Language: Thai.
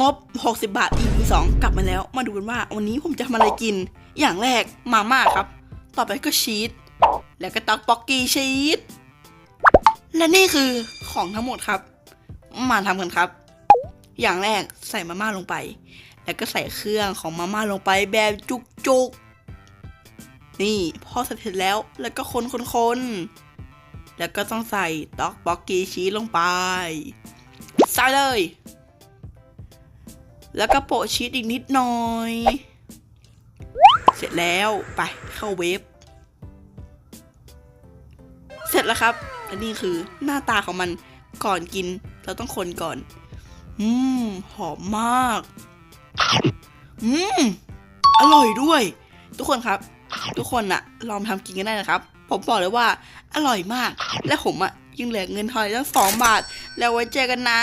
งบ 60 บาท EP 2กลับมาแล้ว มาดูกันว่าวันนี้ผมจะทำอะไรกิน อย่างแรกมาม่าครับ ต่อไปก็ชีส แล้วก็ตักป๊อกกี้ชีส และนี่คือของทั้งหมดครับ มาทำกันครับ อย่างแรกใส่มาม่าลงไป แล้วก็ใส่เครื่องของมาม่าลงไปแบบจุกๆนี่พอเสร็จแล้ว แล้วก็คนคนคนๆแล้วก็ต้องใส่ต็อกบ็อกกี้ชีสลงไป ใส่เลย แล้วก็โปะชีสอีกนิดหน่อย เสร็จแล้วไปเข้าเวฟ เสร็จแล้วครับและนี่คือหน้าตาของมันก่อนกิน เราต้องคนก่อน อืม หอมมาก อืม อร่อยด้วย ทุกคนครับ ทุกคนอะลองทำกินกันได้นะครับ ผมบอกเลยว่า อร่อยมาก และผมอะยังเหลือเงินทอนตั้งสองบาท แล้วไว้เจอกันนะ